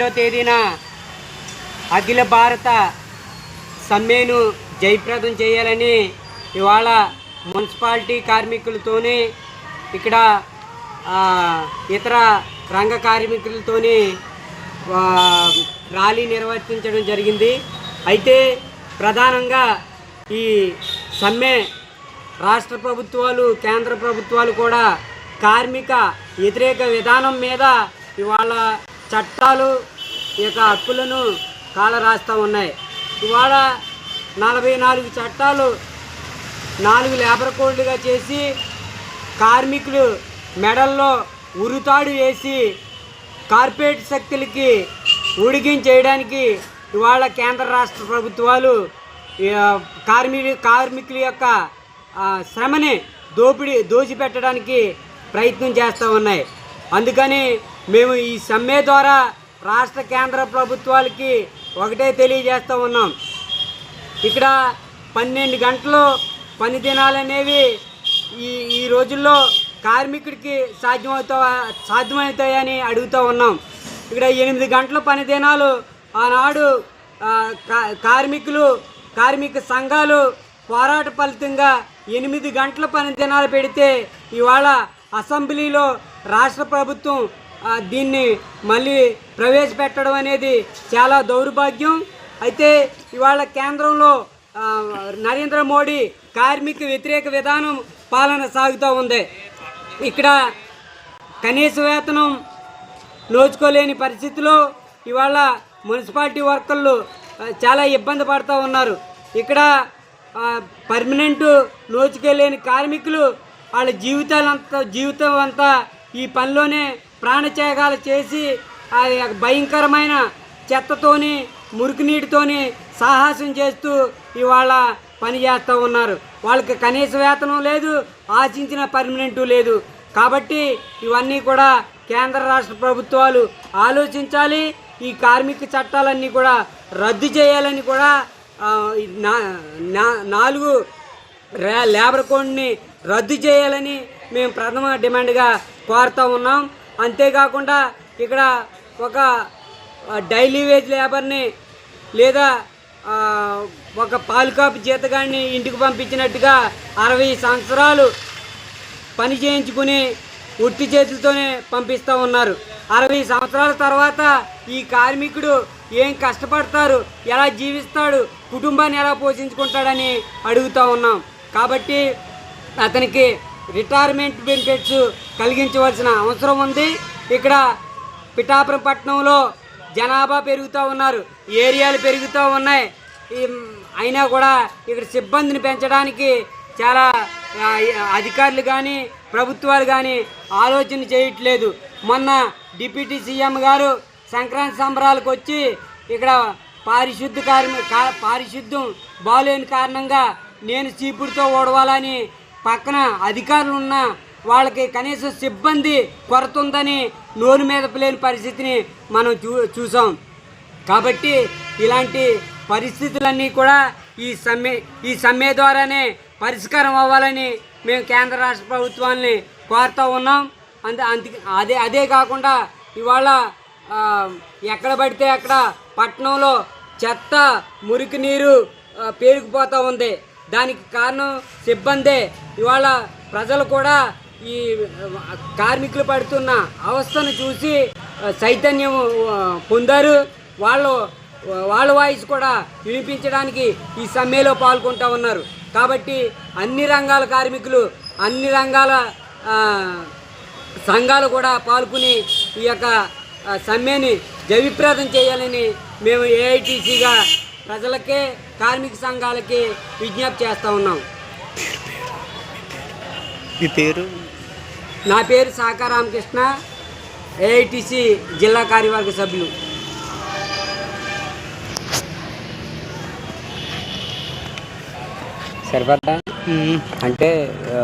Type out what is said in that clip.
పన్నెండో తేదీన అఖిల భారత సమ్మెను జయప్రదం చేయాలని ఇవాళ మున్సిపాలిటీ కార్మికులతోని ఇక్కడ ఇతర రంగ కార్మికులతోని ర్యాలీ నిర్వర్తించడం జరిగింది. అయితే ప్రధానంగా ఈ సమ్మె రాష్ట్ర ప్రభుత్వాలు కేంద్ర ప్రభుత్వాలు కూడా కార్మిక వ్యతిరేక విధానం మీద ఇవాళ చట్టాలు ఈ యొక్క హక్కులను కాలరాస్తూ ఉన్నాయి. ఇవాళ నలభై నాలుగు చట్టాలు నాలుగు లేబర్ కోడ్లుగా చేసి కార్మికులు మెడల్లో ఉరుతాడు వేసి కార్పొరేట్ శక్తులకి ఉడిగించేయడానికి ఇవాళ కేంద్ర రాష్ట్ర ప్రభుత్వాలు కార్మికు కార్మికులు కార్మికుల యొక్క శ్రమని దోపిడీ దోచిపెట్టడానికి ప్రయత్నం చేస్తూ ఉన్నాయి. అందుకని మేము ఈ సమ్మె ద్వారా రాష్ట్ర కేంద్ర ప్రభుత్వాలకి ఒకటే తెలియజేస్తూ ఉన్నాం. ఇక్కడ పన్నెండు గంటలు పని దినాలనేవి ఈ ఈ రోజుల్లో కార్మికుడికి సాధ్యమవుతా సాధ్యమవుతాయని అడుగుతూ ఉన్నాం. ఇక్కడ ఎనిమిది గంటల పని దినాలు ఆనాడు కా- కార్మికులు కార్మిక సంఘాలు పోరాట ఫలితంగా ఎనిమిది గంటల పని దినాలు పెడితే ఇవాళ అసెంబ్లీలో రాష్ట్ర ప్రభుత్వం దీన్ని మళ్ళీ ప్రవేశపెట్టడం అనేది చాలా దౌర్భాగ్యం. అయితే ఇవాళ కేంద్రంలో నరేంద్ర మోడీ కార్మిక వ్యతిరేక విధానం పాలన సాగుతూ ఉంది. ఇక్కడ కనీస వేతనం నోచుకోలేని పరిస్థితిలో ఇవాళ మున్సిపాలిటీ వర్కర్లు చాలా ఇబ్బంది పడుతూ ఉన్నారు. ఇక్కడ పర్మనెంట్ నోచుకోలేని కార్మికులు వాళ్ళ జీవితాలంతా జీవితం అంతా ఈ పనిలోనే ప్రాణత్యాగాలు చేసి భయంకరమైన చెత్తతోని మురికి నీటితోని సాహసం చేస్తూ ఇవాళ పని చేస్తూ ఉన్నారు. వాళ్ళకి కనీస వేతనం లేదు ఆశించిన పర్మనెంటు లేదు. కాబట్టి ఇవన్నీ కూడా కేంద్ర రాష్ట్ర ప్రభుత్వాలు ఆలోచించాలి. ఈ కార్మిక చట్టాలన్నీ కూడా రద్దు చేయాలని కూడా నా- నా- నాలుగు లేబర్ కోడ్ని రద్దు చేయాలని మేము ప్రథమ డిమాండ్గా కోరుతూ ఉన్నాం. అంతేకాకుండా ఇక్కడ ఒక డైలీ వేజ్ లేబర్ని లేదా ఒక పాలుకాపు జీతగాడిని ఇంటికి పంపించినట్టుగా అరవై సంవత్సరాలు పని చేయించుకుని ఉట్టి చేతులతోనే పంపిస్తూ ఉన్నారు. అరవై సంవత్సరాల తర్వాత ఈ కార్మికుడు ఏం కష్టపడతారు ఎలా జీవిస్తాడు కుటుంబాన్ని ఎలా పోషించుకుంటాడని అడుగుతూ ఉన్నాం. కాబట్టి అతనికి రిటైర్మెంట్ బెనిఫిట్స్ కలిగించవలసిన అవసరం ఉంది. ఇక్కడ పిఠాపురం పట్టణంలో జనాభా పెరుగుతూ ఉన్నారు. ఏరియాలు పెరుగుతూ ఉన్నాయి. అయినా కూడా ఇక్కడ సిబ్బందిని పెంచడానికి చాలా అధికారులు కానీ ప్రభుత్వాలు కానీ ఆలోచన చేయట్లేదు. మొన్న డిప్యూటీ సీఎం గారు సంక్రాంతి సంబరాలకు వచ్చి ఇక్కడ పారిశుద్ధ కార్మి కా- పారిశుద్ధం బాలేని కారణంగా నేను చీపుడుతో ఓడవాలని పక్కన అధికారులు ఉన్న వాళ్ళకి కనీసం సిబ్బంది కొరత ఉందని నోరు మీద లేని పరిస్థితిని మనం చూ చూసాం. కాబట్టి ఇలాంటి పరిస్థితులన్నీ కూడా ఈ సమ్మె ఈ సమ్మె ద్వారానే పరిష్కారం అవ్వాలని మేము కేంద్ర రాష్ట్ర ప్రభుత్వాన్ని కోరుతూ ఉన్నాం. అంతే అంతే అదే అదే కాకుండా ఇవాళ ఎక్కడ పడితే అక్కడ పట్టణంలో చెత్త మురికి నీరు పేరుకుపోతూ ఉంది. దానికి కారణం సిబ్బందే. ఇవాళ ప్రజలు కూడా ఈ కార్మికులు పడుతున్న అవస్థను చూసి చైతన్యం పొందారు. వాళ్ళు వాళ్ళ వాయిస్ కూడా వినిపించడానికి ఈ సమ్మెలో పాల్గొంటూ ఉన్నారు. కాబట్టి అన్ని రంగాల కార్మికులు అన్ని రంగాల సంఘాలు కూడా పాల్గొని ఈ యొక్క సమ్మెని జయప్రదం చేయాలని మేము ఏఐటీసీగా ప్రజలకే కార్మిక సంఘాలకి విజ్ఞప్తి చేస్తూ ఉన్నాం. మీ పేరు? నా పేరు సాకా రామకృష్ణ ఏఐటీసీ జిల్లా కార్యవర్గ సభ్యులు. అంటే